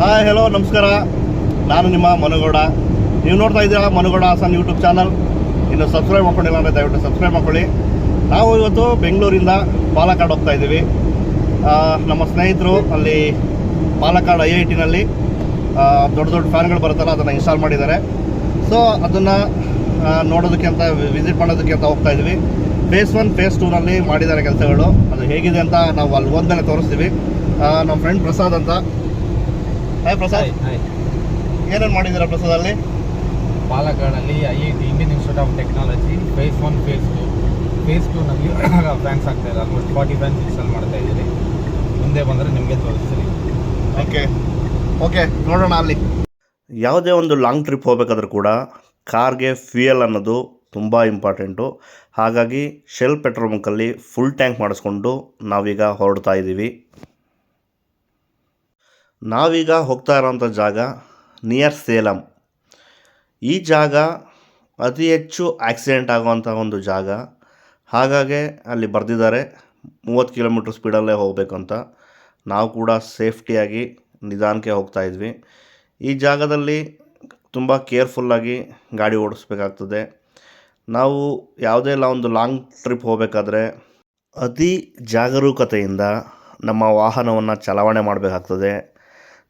Hi hello ನಮಸ್ಕಾರ. ನಾನು ನಿಮ್ಮ ಮನುಗೌಡ. ನೀವು ನೋಡ್ತಾ ಇದ್ದೀರಾ ಮನುಗೌಡ ಹಾಸನ್ ಯೂಟ್ಯೂಬ್ ಚಾನಲ್ ಇನ್ನು ಸಬ್ಸ್ಕ್ರೈಬ್ ಮಾಡ್ಕೊಂಡಿಲ್ಲ ಅಂದರೆ ದಯವಿಟ್ಟು ಸಬ್ಸ್ಕ್ರೈಬ್ ಮಾಡ್ಕೊಳ್ಳಿ. ನಾವು ಇವತ್ತು ಬೆಂಗಳೂರಿಂದ ಪಾಲಕ್ಕಾಡ್ ಹೋಗ್ತಾ ಇದ್ದೀವಿ. ನಮ್ಮ ಸ್ನೇಹಿತರು ಅಲ್ಲಿ ಪಾಲಕ್ಕಾಡ್ ಐ ಐ ಟಿನಲ್ಲಿ ದೊಡ್ಡ ದೊಡ್ಡ ಫ್ಯಾನ್ಗಳು ಬರ್ತಾರೆ ಅದನ್ನು ಇನ್ಸ್ಟಾಲ್ ಮಾಡಿದ್ದಾರೆ. ಸೊ ಅದನ್ನು ನೋಡೋದಕ್ಕೆ ಅಂತ ವಿಸಿಟ್ ಮಾಡೋದಕ್ಕೆ ಅಂತ ಹೋಗ್ತಾ ಇದ್ದೀವಿ. ಫೇಸ್ ಒನ್ ಫೇಸ್ ಟೂನಲ್ಲಿ ಮಾಡಿದ್ದಾರೆ ಕೆಲಸಗಳು. ಅದು ಹೇಗಿದೆ ಅಂತ ನಾವು ಅಲ್ಲಿ ಹೋದ್ಮೇಲೆ ತೋರಿಸ್ತೀವಿ. ನಮ್ಮ ಫ್ರೆಂಡ್ ಪ್ರಸಾದ್ ಅಂತ. ಹಾಯ್ ಪ್ರಸಾದ್. ಏನೇನು ಮಾಡಿದ್ದೀರಾ ಪ್ರಸಾದ್ ಅಲ್ಲಿ? ಪಾಲಕ್ಕಾಡಲ್ಲಿ I I T Indian Institute of Technology phase one phase two phase ಟೂನಲ್ಲಿ banks ಆಗ್ತಾ ಇದೆ ಆಲ್ಮೋಸ್ಟ್ ಫಾರ್ಟಿ ಫ್ಯಾನ್ಸ್ ಇನ್ಸ್ಟಾಲ್ ಮಾಡ್ತಾ ಇದ್ದೀರಿ. ಮುಂದೆ ಬಂದರೆ ನಿಮಗೆ ತೋರಿಸ್ತೀನಿ. ಓಕೆ ಓಕೆ ನೋಡೋಣ ಅಲ್ಲಿ. ಯಾವುದೇ ಒಂದು ಲಾಂಗ್ ಟ್ರಿಪ್ ಹೋಗಬೇಕಾದ್ರೂ ಕೂಡ ಕಾರ್ಗೆ ಫ್ಯೂಯಲ್ ಅನ್ನೋದು ತುಂಬ ಇಂಪಾರ್ಟೆಂಟು ಹಾಗಾಗಿ ಶೆಲ್ ಪೆಟ್ರೋಲ್ ಬಂಕಲ್ಲಿ ಫುಲ್ ಟ್ಯಾಂಕ್ ಮಾಡಿಸ್ಕೊಂಡು ನಾವೀಗ ಹೊರಡ್ತಾ ಇದ್ದೀವಿ. ನಾವೀಗ ಹೋಗ್ತಾ ಇರೋಂಥ ಜಾಗ ನಿಯರ್ ಸೇಲಂ ಈ ಜಾಗ ಅತಿ ಹೆಚ್ಚು ಆಕ್ಸಿಡೆಂಟ್ ಆಗುವಂಥ ಒಂದು ಜಾಗ. ಹಾಗಾಗಿ ಅಲ್ಲಿ ಬರೆದಿದ್ದಾರೆ. ಮೂವತ್ತು ಕಿಲೋಮೀಟ್ರ್ ಸ್ಪೀಡಲ್ಲೇ ಹೋಗಬೇಕು ಅಂತ. ನಾವು ಕೂಡ ಸೇಫ್ಟಿಯಾಗಿ ನಿಧಾನಕ್ಕೆ ಹೋಗ್ತಾ ಇದ್ವಿ. ಈ ಜಾಗದಲ್ಲಿ ತುಂಬ ಕೇರ್ಫುಲ್ಲಾಗಿ ಗಾಡಿ ಓಡಿಸ್ಬೇಕಾಗ್ತದೆ. ನಾವು ಯಾವುದೇ ಇಲ್ಲ ಒಂದು ಲಾಂಗ್ ಟ್ರಿಪ್ ಹೋಗಬೇಕಾದ್ರೆ ಅತಿ ಜಾಗರೂಕತೆಯಿಂದ ನಮ್ಮ ವಾಹನವನ್ನು ಚಲಾವಣೆ ಮಾಡಬೇಕಾಗ್ತದೆ.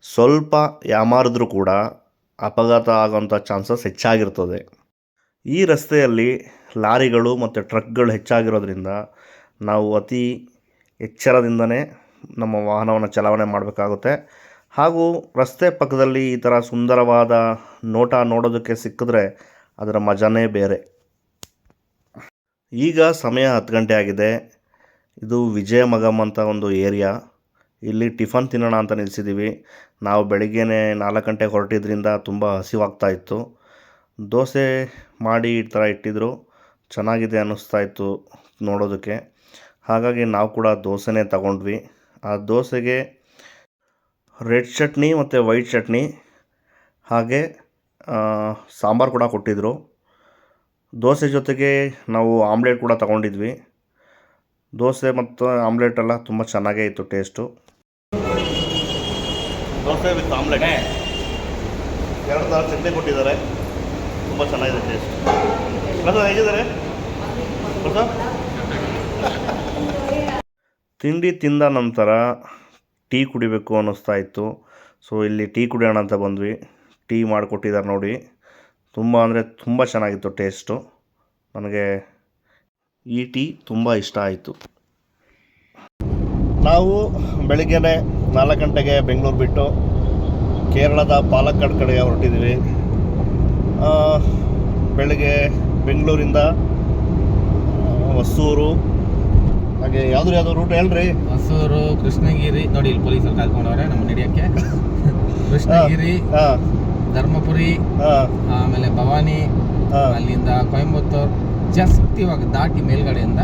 ಸ್ವಲ್ಪ ಯಾಮಾರಿದ್ರೂ ಕೂಡ ಅಪಘಾತ ಆಗೋಂಥ ಚಾನ್ಸಸ್ ಹೆಚ್ಚಾಗಿರ್ತದೆ. ಈ ರಸ್ತೆಯಲ್ಲಿ ಲಾರಿಗಳು ಮತ್ತು ಟ್ರಕ್ಗಳು ಹೆಚ್ಚಾಗಿರೋದ್ರಿಂದ ನಾವು ಅತಿ ಎಚ್ಚರದಿಂದನೇ ನಮ್ಮ ವಾಹನವನ್ನು ಚಲಾವಣೆ ಮಾಡಬೇಕಾಗುತ್ತೆ. ಹಾಗೂ ರಸ್ತೆ ಪಕ್ಕದಲ್ಲಿ ಈ ಥರ ಸುಂದರವಾದ ನೋಟ ನೋಡೋದಕ್ಕೆ ಸಿಕ್ಕಿದ್ರೆ ಅದರ ಮಜಾನೇ ಬೇರೆ. ಈಗ ಸಮಯ ಹತ್ತು ಗಂಟೆ ಆಗಿದೆ. ಇದು ವಿಜಯ ಮಗಮ್ ಅಂತ ಒಂದು ಏರಿಯಾ. ಇಲ್ಲಿ ಟಿಫನ್ ತಿನ್ನೋಣ ಅಂತ ನಿಲ್ಸಿದ್ದೀವಿ. ನಾವು ಬೆಳಗ್ಗೆನೇ ನಾಲ್ಕು ಗಂಟೆಗೆ ಹೊರಟಿದ್ರಿಂದ ತುಂಬ ಹಸಿವಾಗ್ತಾ ಇತ್ತು. ದೋಸೆ ಮಾಡಿ ಈ ಥರ ಇಟ್ಟಿದ್ರು. ಚೆನ್ನಾಗಿದೆ ಅನ್ನಿಸ್ತಾ ಇತ್ತು ನೋಡೋದಕ್ಕೆ. ಹಾಗಾಗಿ ನಾವು ಕೂಡ ದೋಸೆನೇ ತಗೊಂಡ್ವಿ. ಆ ದೋಸೆಗೆ ರೆಡ್ ಚಟ್ನಿ ಮತ್ತು ವೈಟ್ ಚಟ್ನಿ, ಹಾಗೆ ಸಾಂಬಾರು ಕೂಡ ಕೊಟ್ಟಿದ್ದರು ದೋಸೆ ಜೊತೆಗೆ ನಾವು ಆಮ್ಲೆಟ್ ಕೂಡ ತಗೊಂಡಿದ್ವಿ. ದೋಸೆ ಮತ್ತು ಆಮ್ಲೆಟ್ ಎಲ್ಲ ತುಂಬ ಚೆನ್ನಾಗೇ ಇತ್ತು ಟೇಸ್ಟು. ದೋಸೆ ವಿತ್ ಆಮ್ಲೆಟ್ ಎರಡು ಥರ ಚಟ್ನಿ ಕೊಟ್ಟಿದ್ದಾರೆ. ತುಂಬ ಚೆನ್ನಾಗಿದೆ ಟೇಸ್ಟ್ ಅದು ಹೇಗಿದ್ದಾರೆ? ಪ್ರಸಾದ್? ತಿಂಡಿ ತಿಂದ ನಂತರ ಟೀ ಕುಡಿಬೇಕು ಅನ್ನಿಸ್ತಾ ಇತ್ತು. ಸೊ ಇಲ್ಲಿ ಟೀ ಕುಡಿಯೋಣ ಅಂತ ಬಂದ್ವಿ. ಟೀ ಮಾಡಿಕೊಟ್ಟಿದ್ದಾರೆ ನೋಡಿ. ತುಂಬ ಅಂದರೆ ತುಂಬ ಚೆನ್ನಾಗಿತ್ತು ಟೇಸ್ಟು ನನಗೆ ಈ ಟೀ ತುಂಬ ಇಷ್ಟ ಆಯಿತು. ನಾವು ಬೆಳಿಗ್ಗೆನೆ ನಾಲ್ಕು ಗಂಟೆಗೆ ಬೆಂಗಳೂರು ಬಿಟ್ಟು ಕೇರಳದ ಪಾಲಕ್ಕಾಡ್ ಕಡೆಗೆ ಹೊರಟಿದ್ದೀವಿ. ಬೆಳಗ್ಗೆ ಬೆಂಗಳೂರಿಂದ ಹೊಸೂರು ಹಾಗೆ ಯಾವ್ದು ಯಾವ್ದು ರೂಟ್ ಹೇಳ್ರಿ? ಹೊಸೂರು ಕೃಷ್ಣಗಿರಿ ನೋಡಿ ಇಲ್ಲಿ ಪೊಲೀಸರು ಕಾಯ್ಕೊಂಡವ್ರೆ ನಮ್ಮ ನಡೆಯೋಕ್ಕೆ. ಕೃಷ್ಣಗಿರಿ ಹಾಂ. ಧರ್ಮಪುರಿ ಹಾಂ. ಆಮೇಲೆ ಭವಾನಿ ಹಾಂ. ಅಲ್ಲಿಂದ ಕೊಯಂಬತ್ತೂರು ಜಸ್ಟ್ ಇವಾಗ ದಾಟಿ ಮೇಲ್ಗಡೆಯಿಂದ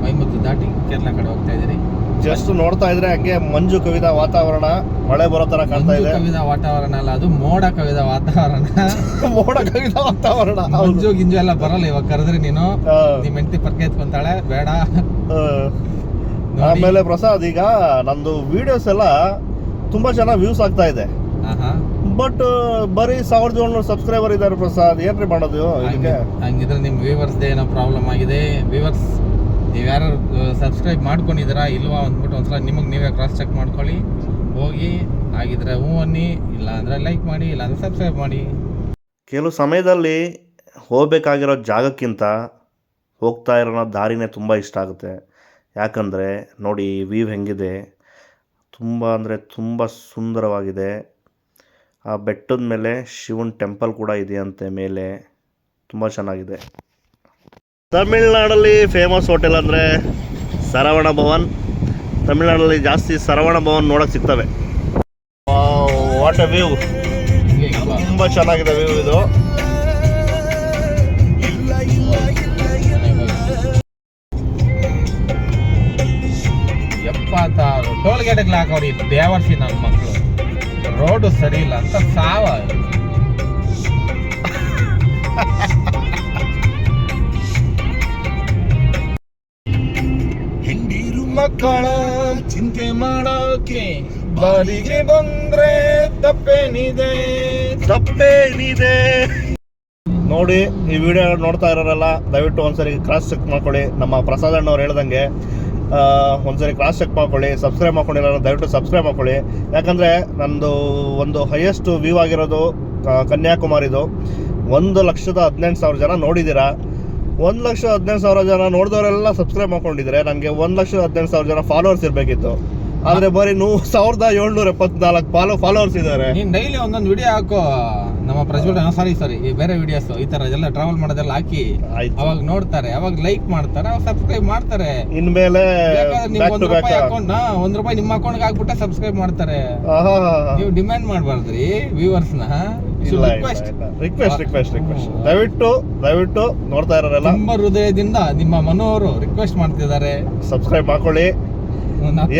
ಕೊಯಂಬತ್ತೂರು ದಾಟಿ ಕೇರಳ ಕಡೆ ಹೋಗ್ತಾ ಇದ್ದೀರಿ. ಜಸ್ಟ್ ನೋಡ್ತಾ ಇದ್ರೆ ಹಂಗೆ ಮಂಜು ಕವಿದ ವಾತಾವರಣ ಮಳೆ ಬರೋ ತರ ಕಾಣ್ತಾ ಇದೆ. ಕವಿದ ವಾತಾವರಣ ಅಲ್ಲ ಅದು ಮೋಡ ಕವಿದ ವಾತಾವರಣ. ಮೋಡ ಕವಿದ ವಾತಾವರಣ. ಮಂಜು ಗಿಂಜು ಎಲ್ಲ ಬರಲ್ಲ ಇವಾಗ ಕರೆದ್ರೆ ನೀನು. ನಿಮ್ಮ ನಿಮ್ ಹೆಂಡತಿ ಪರ್ಕೆ ಎತ್ಕೊಂತಾಳೆ ಬೇಡ. ಆಮೇಲೆ ಪ್ರಸಾದ್ ಈಗ ನಂದು ವಿಡಿಯೋಸ್ ಎಲ್ಲ ತುಂಬಾ ಚೆನ್ನಾಗಿ ವ್ಯೂಸ್ ಆಗ್ತಾ ಇದೆ. ಬಟ್ ಬರೀ ಸಾವಿರದ ಏಳ್ನೂರು ಸಬ್ಸ್ಕ್ರೈಬರ್ ಇದ್ದಾರೆ ಪ್ರಸಾದ್. ಏನ್ರಿ ಮಾಡೋದು ಹಂಗಿದ್ರೆ ನಿಮ್ ವ್ಯೂವರ್ಸ್ ಏನೋ ಪ್ರಾಬ್ಲಮ್ ಆಗಿದೆ. ವ್ಯೂವರ್ಸ್ ನೀವು ಯಾರು ಸಬ್ಸ್ಕ್ರೈಬ್ ಮಾಡ್ಕೊಂಡಿದ್ದೀರಾ ಇಲ್ವಾ ಅಂದ್ಬಿಟ್ಟು ಒಂದ್ಸಲ ನಿಮಗೆ ನೀವೇ ಕ್ರಾಸ್ ಚೆಕ್ ಮಾಡ್ಕೊಳ್ಳಿ. ಹೋಗಿ ಆಗಿದ್ರೆ ಹ್ಞೂ ಅನ್ನಿ, ಇಲ್ಲ ಅಂದರೆ ಲೈಕ್ ಮಾಡಿ, ಇಲ್ಲ ಅಂದ್ರೆ ಸಬ್ಸ್ಕ್ರೈಬ್ ಮಾಡಿ. ಕೆಲವು ಸಮಯದಲ್ಲಿ ಹೋಗಬೇಕಾಗಿರೋ ಜಾಗಕ್ಕಿಂತ ಹೋಗ್ತಾ ಇರೋ ದಾರಿನೇ ತುಂಬ ಇಷ್ಟ ಆಗುತ್ತೆ. ಯಾಕಂದರೆ ನೋಡಿ ವ್ಯೂ ಹೆಂಗಿದೆ. ತುಂಬ ಅಂದರೆ ತುಂಬ ಸುಂದರವಾಗಿದೆ. ಆ ಬೆಟ್ಟದ ಮೇಲೆ ಶಿವನ್ ಟೆಂಪಲ್ ಕೂಡ ಇದೆಯಂತೆ ಮೇಲೆ. ತುಂಬ ಚೆನ್ನಾಗಿದೆ. ತಮಿಳ್ನಾಡಲ್ಲಿ ಫೇಮಸ್ ಹೋಟೆಲ್ ಅಂದರೆ ಸರವಣ ಭವನ್. ತಮಿಳ್ನಾಡಲ್ಲಿ ಜಾಸ್ತಿ ಸರವಣ ಭವನ್ ನೋಡಕ್ ಸಿಗ್ತವೆ. ವಾಟ್ ಅ ವ್ಯೂ ತುಂಬ ಚೆನ್ನಾಗಿದೆ ವ್ಯೂ ಇದು. ಟೋಲ್ ಗೇಟ್ಗಳು ಹಾಕವ್ರಿ ದೇವರ್ಸಿ ನನ್ನ ಮಕ್ಕಳು ರೋಡು ಸರಿ ಇಲ್ಲ ಅಂತ ಸಾವ. ಮಕ್ಕಳ ಚಿಂತೆ ಮಾಡೋಕೆ ಬಾಲಿಗೆ ಬಂದ್ರೆ ತಪ್ಪೇನಿದೆ? ತಪ್ಪೇನಿದೆ. ನೋಡಿ, ಈ ವಿಡಿಯೋ ನೋಡ್ತಾ ಇರೋರೆಲ್ಲ, ದಯವಿಟ್ಟು ಒಂದ್ಸರಿ ಕ್ರಾಸ್ ಚೆಕ್ ಮಾಡ್ಕೊಳ್ಳಿ. ನಮ್ಮ ಪ್ರಸಾದ್ ಅಣ್ಣವ್ರು ಹೇಳ್ದಂಗೆ ಒಂದ್ಸರಿ ಕ್ರಾಸ್ ಚೆಕ್ ಮಾಡ್ಕೊಳ್ಳಿ ಸಬ್ಸ್ಕ್ರೈಬ್ ಮಾಡ್ಕೊಂಡಿರೋ ದಯವಿಟ್ಟು ಸಬ್ಸ್ಕ್ರೈಬ್ ಮಾಡ್ಕೊಳ್ಳಿ. ಯಾಕಂದರೆ ನಂದು ಒಂದು ಹೈಯೆಸ್ಟ್ ವ್ಯೂ ಆಗಿರೋದು ಕನ್ಯಾಕುಮಾರಿದು. ಒಂದು ಲಕ್ಷದ ಹದಿನೆಂಟು ಸಾವಿರ ಜನ ನೋಡಿದ್ದೀರಾ? ಒಂದು ಲಕ್ಷ ಹದಿನೈದು ಸಾವಿರ ಜನ ನೋಡಿದವರೆಲ್ಲ ಸಬ್ಸ್ಕ್ರೈಬ್ ಮಾಡ್ಕೊಂಡಿದ್ರೆ ನನಗೆ ಒಂದು ಲಕ್ಷ ಹದಿನೈದು ಸಾವಿರ ಜನ ಫಾಲೋವರ್ಸ್ ಇರಬೇಕಿತ್ತು. ಆದರೆ ಬರೀ ನೂ ಸಾವಿರದ ಏಳ್ನೂರ ಎಪ್ಪತ್ನಾಲ್ಕು ಫಾಲೋ ಫಾಲೋವರ್ಸ್ ಇದ್ದಾರೆ. ನೀನು ಡೈಲಿ ಒಂದೊಂದು ವಿಡಿಯೋ ಹಾಕೋ ನಮ್ಮ ಪ್ರಜ್ವಲ್ ಸಾರಿ ಸಾರಿ ಈ ಬೇರೆ ವಿಡಿಯೋಸ್ ಈ ತರ ಎಲ್ಲ ಟ್ರಾವೆಲ್ ಮಾಡೋದೆಲ್ಲ ಹಾಕಿ ಆಯ್ತು. ಅವಾಗ ನೋಡ್ತಾರೆ ಅವಾಗ ಲೈಕ್ ಮಾಡ್ತಾರೆ ಅವಾಗ ಸಬ್ಸ್ಕ್ರೈಬ್ ಮಾಡ್ತಾರೆ. ಇನ್ಮೇಲೆ ಬೇಕಾದ್ರೆ ಬ್ಯಾಕ್ ಒಂದ್ ಟು ಬ್ಯಾಕ್ ರೂಪಾಯಿ ಅಕೌಂಟ್ ಒಂದ್ ರೂಪಾಯಿ ನಿಮ್ಮ ಅಕೌಂಟ್ ಹಾಕ್ಬಿಟ್ಟೆ ಸಬ್ಸ್ಕ್ರೈಬ್ ಮಾಡ್ತಾರೆ. ನೀವು ಡಿಮ್ಯಾಂಡ್ ಮಾಡಬಾರ್ದ್ರಿ ವ್ಯೂವರ್ಸ್ನ. ರಿಕ್ವೆಸ್ಟ್ ರಿಕ್ವೆಸ್ಟ್ ರಿಕ್ವೆಸ್ಟ್ ರಿಕ್ವೆಸ್ಟ್ ದಯವಿಟ್ಟು ದಯವಿಟ್ಟು ನೋಡ್ತಾ ಇರೋರೆಲ್ಲ ನಮ್ಮ ಹೃದಯದಿಂದ ನಿಮ್ಮ ಮನೋರು ರಿಕ್ವೆಸ್ಟ್ ಮಾಡ್ತಿದ್ದಾರೆ. ಸಬ್ಸ್ಕ್ರೈಬ್ ಮಾಡ್ಕೊಳ್ಳಿ.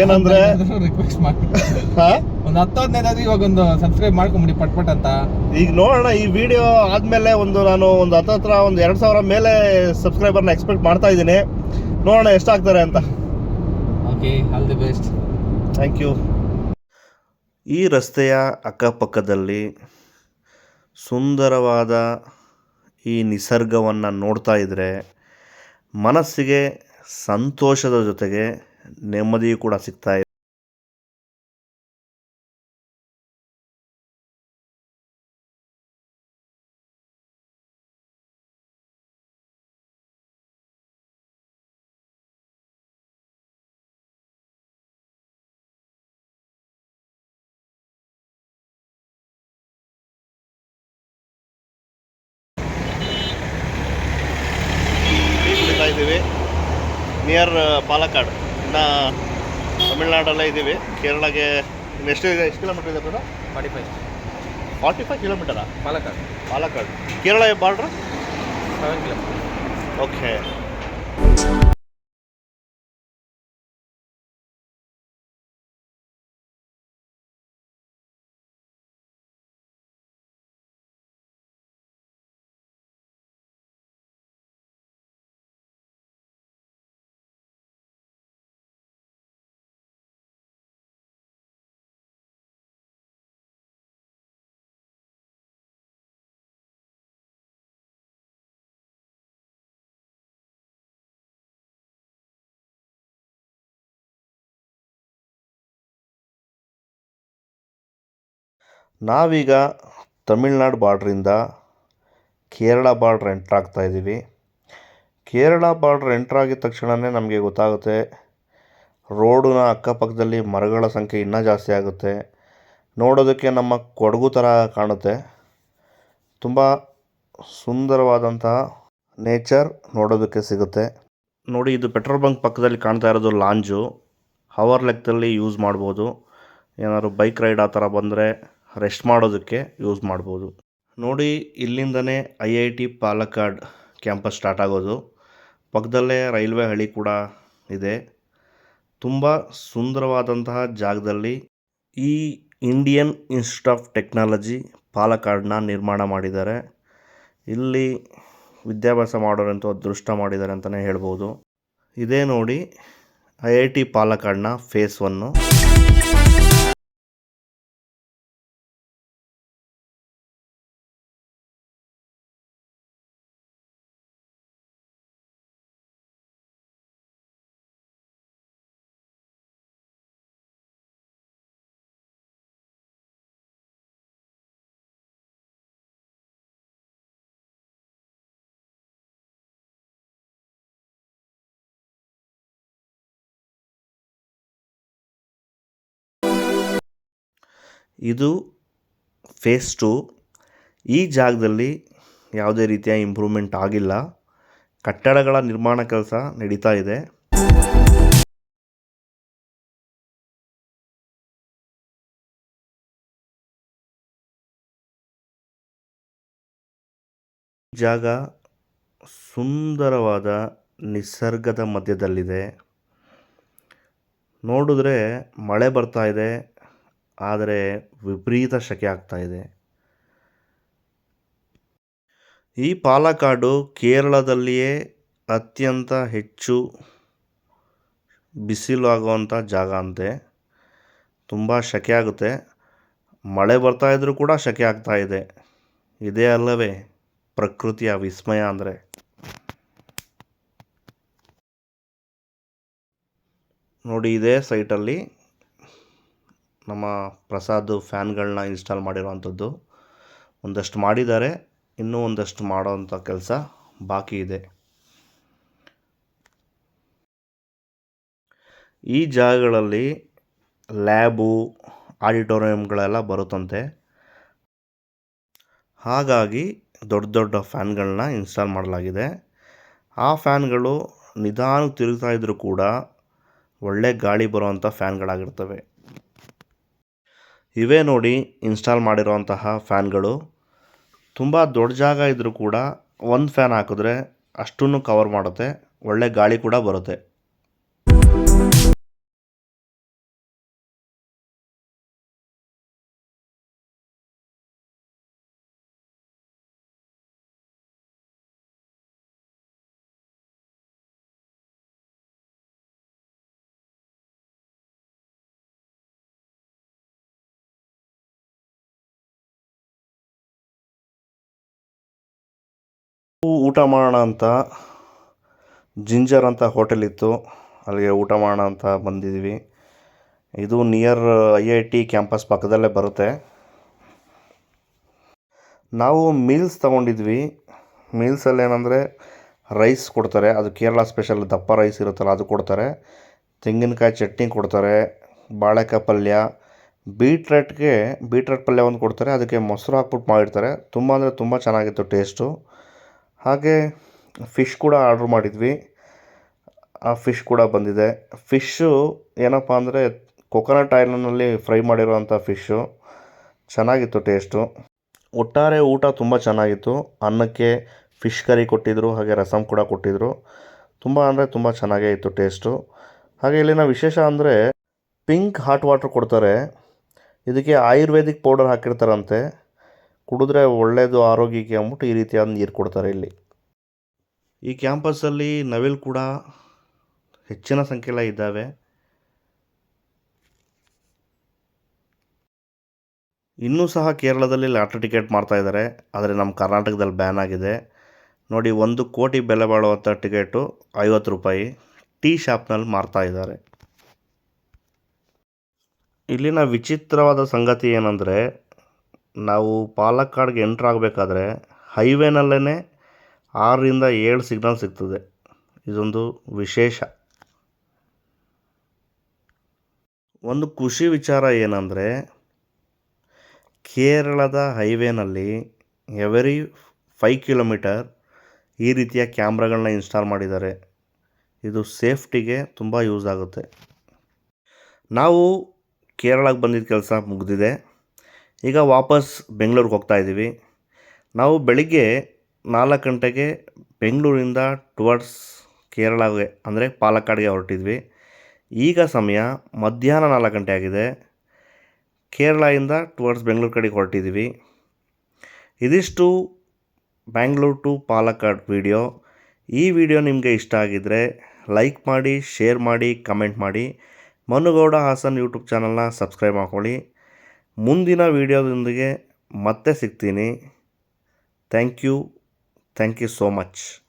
ಏನಂದ್ರೆ- ರಿಕ್ವೆಸ್ಟ್ ಮಾಡಿ ಒಂದು ಹತ್ತು ಹದಿನೈದಾದ್ರೂ ಇವಾಗ ಒಂದು ಸಬ್ಸ್ಕ್ರೈಬ್ ಮಾಡ್ಕೊಂಬಿಡಿ ಪಟ್ ಪಟ್ ಅಂತ. ಈಗ ನೋಡೋಣ ಈ ವಿಡಿಯೋ ಆದ್ಮೇಲೆ ಒಂದು ನಾನು ಒಂದು ಹತ್ತತ್ರ ಒಂದು ಎರಡು ಸಾವಿರ ಮೇಲೆ ಸಬ್ಸ್ಕ್ರೈಬರ್ನ ಎಕ್ಸ್ಪೆಕ್ಟ್ ಮಾಡ್ತಾ ಇದ್ದೀನಿ. ನೋಡೋಣ ಎಷ್ಟಾಗ್ತಾರೆ ಅಂತ. Okay all the best thank you ಈ ರಸ್ತೆಯ ಅಕ್ಕಪಕ್ಕದಲ್ಲಿ ಸುಂದರವಾದ ಈ ನಿಸರ್ಗವನ್ನು ನೋಡ್ತಾ ಇದ್ದರೆ ಮನಸ್ಸಿಗೆ ಸಂತೋಷದ ಜೊತೆಗೆ ನೆಮ್ಮದಿ ಕೂಡ ಸಿಗ್ತಾ ಇದ್ದೀವಿ. ನಿಯರ್ ಪಾಲಕ್ಕಾಡ್. ಇನ್ನು ತಮಿಳ್ನಾಡಲ್ಲೇ ಇದ್ದೀವಿ. ಕೇರಳಗೆ ಇನ್ನು ಎಷ್ಟು ಇದೆ? ಎಷ್ಟು ಕಿಲೋಮೀಟರ್ ಇದೆ ಬೇಡ forty five forty five ಕಿಲೋಮೀಟರಾ Palakkad. Palakkad. Kerala border? Seven kilometre okay ನಾವೀಗ ತಮಿಳ್ನಾಡು ಬಾರ್ಡ್ರಿಂದ ಕೇರಳ ಬಾರ್ಡ್ರ್ ಎಂಟ್ರ್ ಆಗ್ತಾ ಇದ್ದೀವಿ. ಕೇರಳ ಬಾರ್ಡ್ರ್ ಎಂಟ್ರ್ ಆಗಿದ ತಕ್ಷಣವೇ ನಮಗೆ ಗೊತ್ತಾಗುತ್ತೆ, ರೋಡಿನ ಅಕ್ಕಪಕ್ಕದಲ್ಲಿ ಮರಗಳ ಸಂಖ್ಯೆ ಇನ್ನೂ ಜಾಸ್ತಿ ಆಗುತ್ತೆ. ನೋಡೋದಕ್ಕೆ ನಮ್ಮ ಕೊಡಗು ಥರ ಕಾಣುತ್ತೆ. ತುಂಬ ಸುಂದರವಾದಂತಹ ನೇಚರ್ ನೋಡೋದಕ್ಕೆ ಸಿಗುತ್ತೆ. ನೋಡಿ, ಇದು ಪೆಟ್ರೋಲ್ ಬಂಕ್ ಪಕ್ಕದಲ್ಲಿ ಕಾಣ್ತಾ ಇರೋದು ಲಾಂಜು. ಹವರ್ ಲೆಕ್ಕದಲ್ಲಿ ಯೂಸ್ ಮಾಡ್ಬೋದು. ಏನಾದ್ರು ಬೈಕ್ ರೈಡ್ ಆ ಥರ ಬಂದರೆ ರೆಸ್ಟ್ ಮಾಡೋದಕ್ಕೆ ಯೂಸ್ ಮಾಡ್ಬೋದು. ನೋಡಿ, ಇಲ್ಲಿಂದನೇ I I T Palakkad campus start ಆಗೋದು. ಪಕ್ಕದಲ್ಲೇ ರೈಲ್ವೆ ಹಳಿ ಕೂಡ ಇದೆ. ತುಂಬ ಸುಂದರವಾದಂತಹ ಜಾಗದಲ್ಲಿ ಈ ಇಂಡಿಯನ್ ಇನ್ಸ್ಟಿಟ್ಯೂಟ್ ಆಫ್ ಟೆಕ್ನಾಲಜಿ ಪಾಲಕ್ಕಾಡನ್ನ ನಿರ್ಮಾಣ ಮಾಡಿದ್ದಾರೆ. ಇಲ್ಲಿ ವಿದ್ಯಾಭ್ಯಾಸ ಮಾಡೋರಂತೂ ಅದೃಷ್ಟ ಮಾಡಿದ್ದಾರೆ ಅಂತಲೇ ಹೇಳ್ಬೋದು. ಇದೇ ನೋಡಿ, ಐ ಐ ಟಿ ಪಾಲಕ್ಕಾಡ್ನ ಫೇಸ್ ಒನ್ನು ಇದು ಫೇಸ್ ಟು ಈ ಜಾಗದಲ್ಲಿ ಯಾವುದೇ ರೀತಿಯ ಇಂಪ್ರೂವ್ಮೆಂಟ್ ಆಗಿಲ್ಲ. ಕಟ್ಟಡಗಳ ನಿರ್ಮಾಣ ಕೆಲಸ ನಡೀತಾ ಇದೆ. ಜಾಗ ಸುಂದರವಾದ ನಿಸರ್ಗದ ಮಧ್ಯದಲ್ಲಿದೆ. ನೋಡಿದ್ರೆ ಮಳೆ ಬರ್ತಾ ಇದೆ. ಆದರೆ ವಿಪರೀತ ಸೆಕೆ ಆಗ್ತಾಯಿದೆ ಈ ಪಾಲಕ್ಕಾಡು ಕೇರಳದಲ್ಲಿಯೇ ಅತ್ಯಂತ ಹೆಚ್ಚು ಬಿಸಿಲು ಆಗುವಂಥ ಜಾಗ ಅಂತೆ. ತುಂಬ ಸೆಕೆ ಆಗುತ್ತೆ. ಮಳೆ ಬರ್ತಾ ಇದ್ರೂ ಕೂಡ ಸೆಕೆ ಆಗ್ತಾ ಇದೆ. ಇದೇ ಅಲ್ಲವೇ ಪ್ರಕೃತಿಯ ವಿಸ್ಮಯ ಅಂದರೆ. ನೋಡಿ ಇದೇ ಸೈಟಲ್ಲಿ ನಮ್ಮ ಪ್ರಸಾದ್ ಫ್ಯಾನ್ಗಳನ್ನ ಇನ್ಸ್ಟಾಲ್ ಮಾಡಿರುವಂಥದ್ದು. ಒಂದಷ್ಟು ಮಾಡಿದ್ದಾರೆ. ಇನ್ನೂ ಒಂದಷ್ಟು ಮಾಡೋವಂಥ ಕೆಲಸ ಬಾಕಿ ಇದೆ. ಈ ಜಾಗಗಳಲ್ಲಿ ಲ್ಯಾಬು, ಆಡಿಟೋರಿಯಂಗಳೆಲ್ಲ ಬರುತ್ತಂತೆ. ಹಾಗಾಗಿ ದೊಡ್ಡ ದೊಡ್ಡ ಫ್ಯಾನ್ಗಳನ್ನ ಇನ್ಸ್ಟಾಲ್ ಮಾಡಲಾಗಿದೆ. ಆ ಫ್ಯಾನ್ಗಳು ನಿಧಾನಕ್ಕೆ ತಿರುಗ್ತಾ ಇದ್ದರೂ ಕೂಡ ಒಳ್ಳೆ ಗಾಳಿ ಬರುವಂಥ ಫ್ಯಾನ್ಗಳಾಗಿರ್ತವೆ. ಇವೇ ನೋಡಿ ಇನ್ಸ್ಟಾಲ್ ಮಾಡಿರುವಂತಹ ಫ್ಯಾನ್ಗಳು. ತುಂಬ ದೊಡ್ಡ ಜಾಗ ಇದ್ದರೂ ಕೂಡ ಒಂದು ಫ್ಯಾನ್ ಹಾಕಿದ್ರೆ ಅಷ್ಟನ್ನು ಕವರ್ ಮಾಡುತ್ತೆ. ಒಳ್ಳೆ ಗಾಳಿ ಕೂಡ ಬರುತ್ತೆ. ಊಟ ಮಾಡೋಣ ಅಂತ ಜಿಂಜರ್ ಅಂತ ಹೋಟೆಲ್ ಇತ್ತು. ಅಲ್ಲಿಗೆ ಊಟ ಮಾಡೋಣ ಅಂತ ಬಂದಿದ್ವಿ. ಇದು near I I T campus ಪಕ್ಕದಲ್ಲೇ ಬರುತ್ತೆ. ನಾವು ಮೀಲ್ಸ್ ತಗೊಂಡಿದ್ವಿ. ಮೀಲ್ಸಲ್ಲಿ ಏನಂದರೆ ರೈಸ್ ಕೊಡ್ತಾರೆ. ಅದು ಕೇರಳ ಸ್ಪೆಷಲ್ ದಪ್ಪ ರೈಸ್ ಇರುತ್ತಲ್ಲ, ಅದು ಕೊಡ್ತಾರೆ. ತೆಂಗಿನಕಾಯಿ ಚಟ್ನಿ ಕೊಡ್ತಾರೆ. ಬಾಳೆಕಾಯಿ ಪಲ್ಯ. ಬೀಟ್ರಟ್ಗೆ ಬೀಟ್ರಟ್ ಪಲ್ಯ ಒಂದು ಕೊಡ್ತಾರೆ. ಅದಕ್ಕೆ ಮೊಸರು ಹಾಕ್ಬಿಟ್ಟು ಮಾಡಿರ್ತಾರೆ. ತುಂಬ ಅಂದರೆ ತುಂಬ ಚೆನ್ನಾಗಿತ್ತು ಟೇಸ್ಟು ಹಾಗೆ ಫಿಶ್ ಕೂಡ ಆರ್ಡ್ರ್ ಮಾಡಿದ್ವಿ. ಆ ಫಿಶ್ ಕೂಡ ಬಂದಿದೆ. ಫಿಶ್ಶು ಏನಪ್ಪ ಅಂದರೆ ಕೊಕೊನಟ್ ಆಯಿಲ್ನಲ್ಲಿ ಫ್ರೈ ಮಾಡಿರೋವಂಥ ಫಿಶ್ಶು ಚೆನ್ನಾಗಿತ್ತು ಟೇಸ್ಟು ಒಟ್ಟಾರೆ ಊಟ ತುಂಬ ಚೆನ್ನಾಗಿತ್ತು. ಅನ್ನಕ್ಕೆ ಫಿಶ್ ಕರಿ ಕೊಟ್ಟಿದ್ದರು ಹಾಗೆ ರಸಮ್ ಕೂಡ ಕೊಟ್ಟಿದ್ದರು ತುಂಬ ಅಂದರೆ ತುಂಬ ಚೆನ್ನಾಗೇ ಇತ್ತು ಟೇಸ್ಟು ಹಾಗೆ ಇಲ್ಲಿನ ವಿಶೇಷ ಅಂದರೆ ಪಿಂಕ್ ಹಾಟ್ ವಾಟ್ರ್ ಕೊಡ್ತಾರೆ. ಇದಕ್ಕೆ ಆಯುರ್ವೇದಿಕ್ ಪೌಡರ್ ಹಾಕಿರ್ತಾರಂತೆ. ಕುಡಿದ್ರೆ ಒಳ್ಳೆಯದು ಆರೋಗ್ಯಕ್ಕೆ ಅಂದ್ಬಿಟ್ಟು ಈ ರೀತಿಯಾದ ನೀರು ಕೊಡ್ತಾರೆ ಇಲ್ಲಿ. ಈ ಕ್ಯಾಂಪಸ್ಸಲ್ಲಿ ನವಿಲು ಕೂಡ ಹೆಚ್ಚಿನ ಸಂಖ್ಯೆಲ್ಲ ಇದ್ದಾವೆ. ಇನ್ನೂ ಸಹ ಕೇರಳದಲ್ಲಿ ಲಾಟ್ರಿ ಟಿಕೆಟ್ ಮಾಡ್ತಾ ಇದ್ದಾರೆ. ಆದರೆ ನಮ್ಮ ಕರ್ನಾಟಕದಲ್ಲಿ ಬ್ಯಾನ್ ಆಗಿದೆ. ನೋಡಿ, ಒಂದು ಕೋಟಿ ಬೆಲೆ ಬಾಳುವಂಥ ಟಿಕೆಟು ಐವತ್ತು ರೂಪಾಯಿ ಟೀ ಶಾಪ್ನಲ್ಲಿ ಮಾರ್ತಾ ಇದ್ದಾರೆ. ಇಲ್ಲಿನ ವಿಚಿತ್ರವಾದ ಸಂಗತಿ ಏನಂದರೆ ನಾವು ಪಾಲಕ್ಕಾಡ್ಗೆ ಎಂಟ್ರ್ ಆಗಬೇಕಾದ್ರೆ ಹೈವೇನಲ್ಲೇ ಆರರಿಂದ ಏಳು ಸಿಗ್ನಲ್ ಸಿಗ್ತದೆ. ಇದೊಂದು ವಿಶೇಷ. ಒಂದು ಖುಷಿ ವಿಚಾರ ಏನಂದರೆ, ಕೇರಳದ ಹೈವೇನಲ್ಲಿ ಎವರಿ ಫೈವ್ ಕಿಲೋಮೀಟರ್ ಈ ರೀತಿಯ ಕ್ಯಾಮ್ರಾಗಳನ್ನ ಇನ್ಸ್ಟಾಲ್ ಮಾಡಿದ್ದಾರೆ. ಇದು ಸೇಫ್ಟಿಗೆ ತುಂಬ ಯೂಸ್ ಆಗುತ್ತೆ. ನಾವು ಕೇರಳಕ್ಕೆ ಬಂದಿದ್ದ ಕೆಲಸ ಮುಗಿದಿದೆ. ಈಗ ವಾಪಸ್ ಬೆಂಗಳೂರಿಗೆ ಹೋಗ್ತಾ ಇದ್ದೀವಿ. ನಾವು ಬೆಳಿಗ್ಗೆ ನಾಲ್ಕು ಗಂಟೆಗೆ ಬೆಂಗಳೂರಿಂದ ಟುವರ್ಡ್ಸ್ ಕೇರಳಗೆ, ಅಂದರೆ ಪಾಲಕ್ಕಾಡ್ಗೆ ಹೊರಟಿದ್ವಿ. ಈಗ ಸಮಯ ಮಧ್ಯಾಹ್ನ ನಾಲ್ಕು ಗಂಟೆ ಆಗಿದೆ. ಕೇರಳದಿಂದ ಟುವರ್ಡ್ಸ್ ಬೆಂಗಳೂರು ಕಡೆಗೆ ಹೊರಟಿದ್ದೀವಿ. ಇದಿಷ್ಟು ಬ್ಯಾಂಗ್ಳೂರ್ ಟು ಪಾಲಕ್ಕಾಡ್ ವಿಡಿಯೋ. ಈ ವಿಡಿಯೋ ನಿಮಗೆ ಇಷ್ಟ ಆಗಿದ್ದರೆ ಲೈಕ್ ಮಾಡಿ, ಶೇರ್ ಮಾಡಿ, ಕಮೆಂಟ್ ಮಾಡಿ. ಮನುಗೌಡ ಹಾಸನ್ ಯೂಟ್ಯೂಬ್ ಚಾನಲ್ನ ಸಬ್ಸ್ಕ್ರೈಬ್ ಮಾಡ್ಕೊಳ್ಳಿ. ಮುಂದಿನ ವಿಡಿಯೋದೊಂದಿಗೆ ಮತ್ತೆ ಸಿಗ್ತೀನಿ. Thank you thank you so much